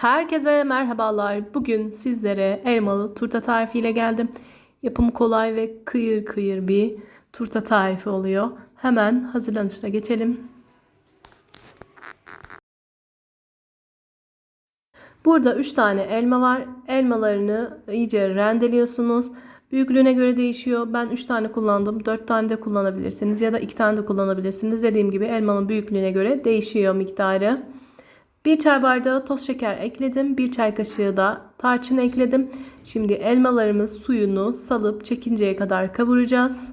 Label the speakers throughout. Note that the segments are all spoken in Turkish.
Speaker 1: Herkese merhabalar. Bugün sizlere elmalı turta tarifiyle geldim. Yapımı kolay ve kıyır kıyır bir turta tarifi oluyor. Hemen hazırlanışına geçelim. Burada 3 tane elma var. Elmalarını iyice rendeliyorsunuz. Büyüklüğüne göre değişiyor. Ben 3 tane kullandım. 4 tane de kullanabilirsiniz ya da 2 tane de kullanabilirsiniz. Dediğim gibi elmanın büyüklüğüne göre değişiyor miktarı. 1 çay bardağı toz şeker ekledim. 1 çay kaşığı da tarçın ekledim. Şimdi elmalarımız suyunu salıp çekinceye kadar kavuracağız.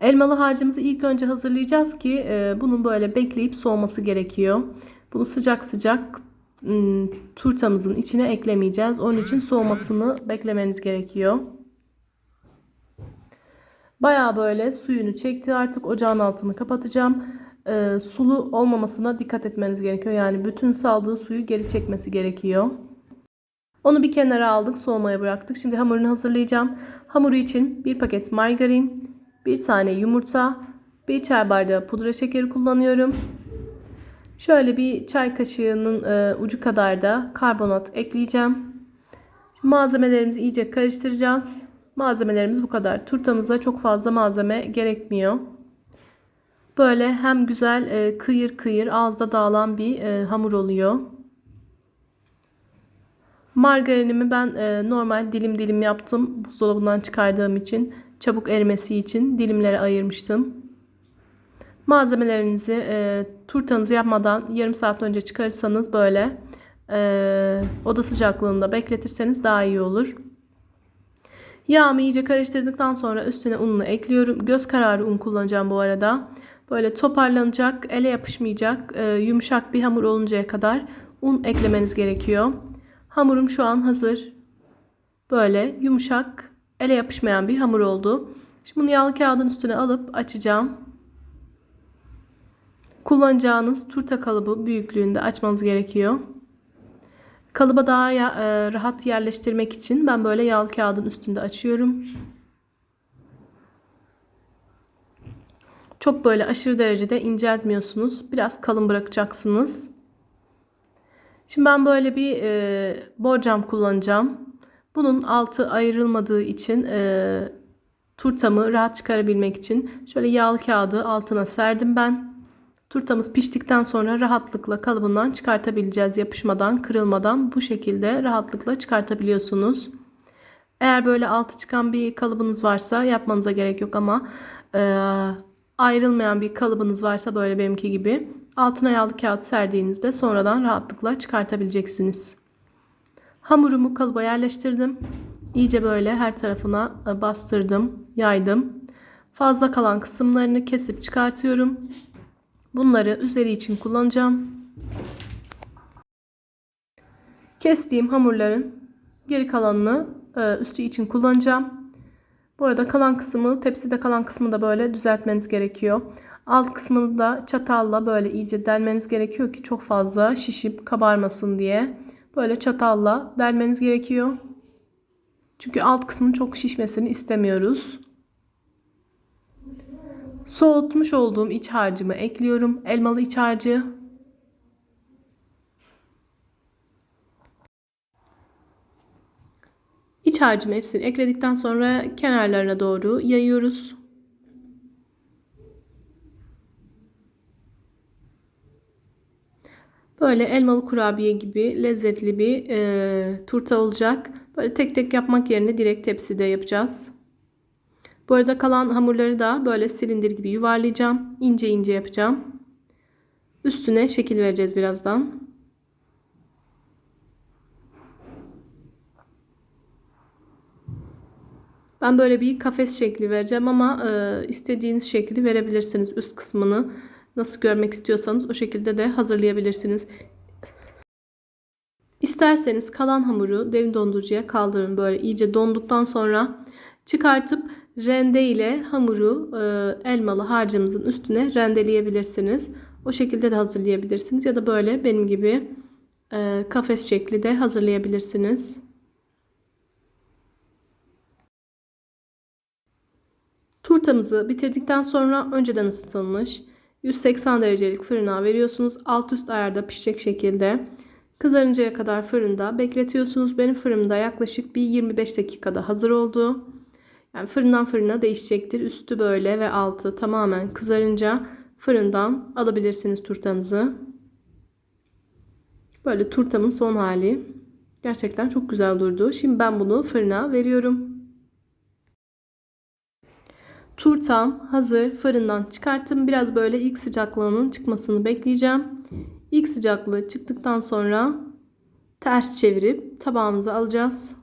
Speaker 1: Elmalı harcımızı ilk önce hazırlayacağız ki e, bunun böyle bekleyip soğuması gerekiyor. Bunu sıcak sıcak ım, turtamızın içine eklemeyeceğiz. Onun için soğumasını beklemeniz gerekiyor. Baya böyle suyunu çekti artık ocağın altını kapatacağım. Ee, sulu olmamasına dikkat etmeniz gerekiyor. Yani bütün saldığı suyu geri çekmesi gerekiyor. Onu bir kenara aldık soğumaya bıraktık. Şimdi hamurunu hazırlayacağım. Hamuru için bir paket margarin, bir tane yumurta, bir çay bardağı pudra şekeri kullanıyorum. Şöyle bir çay kaşığının e, ucu kadar da karbonat ekleyeceğim. Malzemelerimizi iyice karıştıracağız. Malzemelerimiz bu kadar. Turtamıza çok fazla malzeme gerekmiyor. Böyle hem güzel e, kıyır kıyır ağızda dağılan bir e, hamur oluyor. Margarinimi ben e, normal dilim dilim yaptım. Buzdolabından çıkardığım için çabuk erimesi için dilimlere ayırmıştım. Malzemelerinizi e, turtanızı yapmadan yarım saat önce çıkarırsanız böyle e, oda sıcaklığında bekletirseniz daha iyi olur. Yağımı iyice karıştırdıktan sonra üstüne ununu ekliyorum. Göz kararı un kullanacağım bu arada. Böyle toparlanacak, ele yapışmayacak, e, yumuşak bir hamur oluncaya kadar un eklemeniz gerekiyor. Hamurum şu an hazır. Böyle yumuşak, ele yapışmayan bir hamur oldu. Şimdi bunu yağlı kağıdın üstüne alıp açacağım. Kullanacağınız turta kalıbı büyüklüğünde açmanız gerekiyor. Kalıba daha e, rahat yerleştirmek için ben böyle yağlı kağıdın üstünde açıyorum. Çok böyle aşırı derecede inceltmiyorsunuz. Biraz kalın bırakacaksınız. Şimdi ben böyle bir e, borcam kullanacağım. Bunun altı ayrılmadığı için e, turtamı rahat çıkarabilmek için şöyle yağlı kağıdı altına serdim ben. Turtamız piştikten sonra rahatlıkla kalıbından çıkartabileceğiz. Yapışmadan, kırılmadan bu şekilde rahatlıkla çıkartabiliyorsunuz. Eğer böyle altı çıkan bir kalıbınız varsa yapmanıza gerek yok ama e, ayrılmayan bir kalıbınız varsa böyle benimki gibi altına yağlı kağıt serdiğinizde sonradan rahatlıkla çıkartabileceksiniz. Hamurumu kalıba yerleştirdim. İyice böyle her tarafına e, bastırdım, yaydım. Fazla kalan kısımlarını kesip çıkartıyorum. Bunları üzeri için kullanacağım. Kestiğim hamurların geri kalanını e, üstü için kullanacağım. Bu arada kalan kısmı, tepside kalan kısmı da böyle düzeltmeniz gerekiyor. Alt kısmını da çatalla böyle iyice delmeniz gerekiyor ki çok fazla şişip kabarmasın diye. Böyle çatalla delmeniz gerekiyor. Çünkü alt kısmın çok şişmesini istemiyoruz. Soğutmuş olduğum iç harcımı ekliyorum. Elmalı iç harcı. İç harcımı hepsini ekledikten sonra kenarlarına doğru yayıyoruz. Böyle elmalı kurabiye gibi lezzetli bir e, turta olacak. Böyle tek tek yapmak yerine direkt tepside yapacağız. Bu arada kalan hamurları da böyle silindir gibi yuvarlayacağım. İnce ince yapacağım. Üstüne şekil vereceğiz birazdan. Ben böyle bir kafes şekli vereceğim ama e, istediğiniz şekli verebilirsiniz. Üst kısmını nasıl görmek istiyorsanız o şekilde de hazırlayabilirsiniz. İsterseniz kalan hamuru derin dondurucuya kaldırın. Böyle iyice donduktan sonra çıkartıp rende ile hamuru e, elmalı harcımızın üstüne rendeleyebilirsiniz. O şekilde de hazırlayabilirsiniz ya da böyle benim gibi e, kafes şekli de hazırlayabilirsiniz. Turtamızı bitirdikten sonra önceden ısıtılmış 180 derecelik fırına veriyorsunuz. Alt üst ayarda pişecek şekilde. Kızarıncaya kadar fırında bekletiyorsunuz. Benim fırında yaklaşık bir 25 dakikada hazır oldu. Yani fırından fırına değişecektir. Üstü böyle ve altı tamamen kızarınca fırından alabilirsiniz turtanızı. Böyle turtamın son hali. Gerçekten çok güzel durdu. Şimdi ben bunu fırına veriyorum. Turtam hazır. Fırından çıkarttım. Biraz böyle ilk sıcaklığının çıkmasını bekleyeceğim. İlk sıcaklığı çıktıktan sonra ters çevirip tabağımıza alacağız.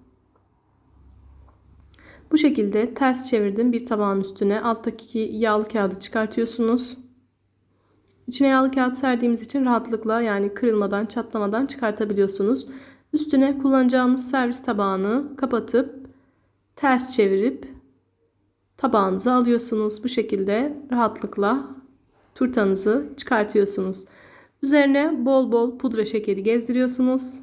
Speaker 1: Bu şekilde ters çevirdim bir tabağın üstüne. Alttaki yağlı kağıdı çıkartıyorsunuz. İçine yağlı kağıt serdiğimiz için rahatlıkla yani kırılmadan, çatlamadan çıkartabiliyorsunuz. Üstüne kullanacağınız servis tabağını kapatıp ters çevirip tabağınıza alıyorsunuz. Bu şekilde rahatlıkla turtanızı çıkartıyorsunuz. Üzerine bol bol pudra şekeri gezdiriyorsunuz.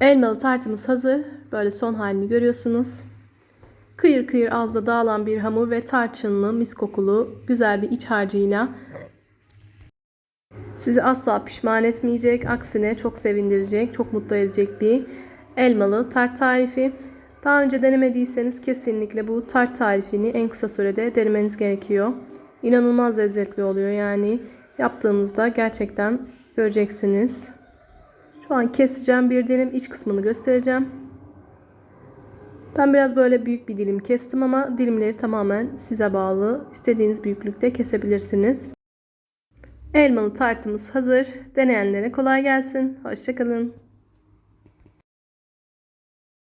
Speaker 1: Elmalı tartımız hazır. Böyle son halini görüyorsunuz. Kıyır kıyır ağızda dağılan bir hamur ve tarçınlı, mis kokulu, güzel bir iç harcıyla sizi asla pişman etmeyecek, aksine çok sevindirecek, çok mutlu edecek bir elmalı tart tarifi. Daha önce denemediyseniz kesinlikle bu tart tarifini en kısa sürede denemeniz gerekiyor. İnanılmaz lezzetli oluyor yani yaptığınızda gerçekten göreceksiniz. Şu an keseceğim bir dilim iç kısmını göstereceğim. Ben biraz böyle büyük bir dilim kestim ama dilimleri tamamen size bağlı. İstediğiniz büyüklükte kesebilirsiniz. Elmalı tartımız hazır. Deneyenlere kolay gelsin. Hoşçakalın.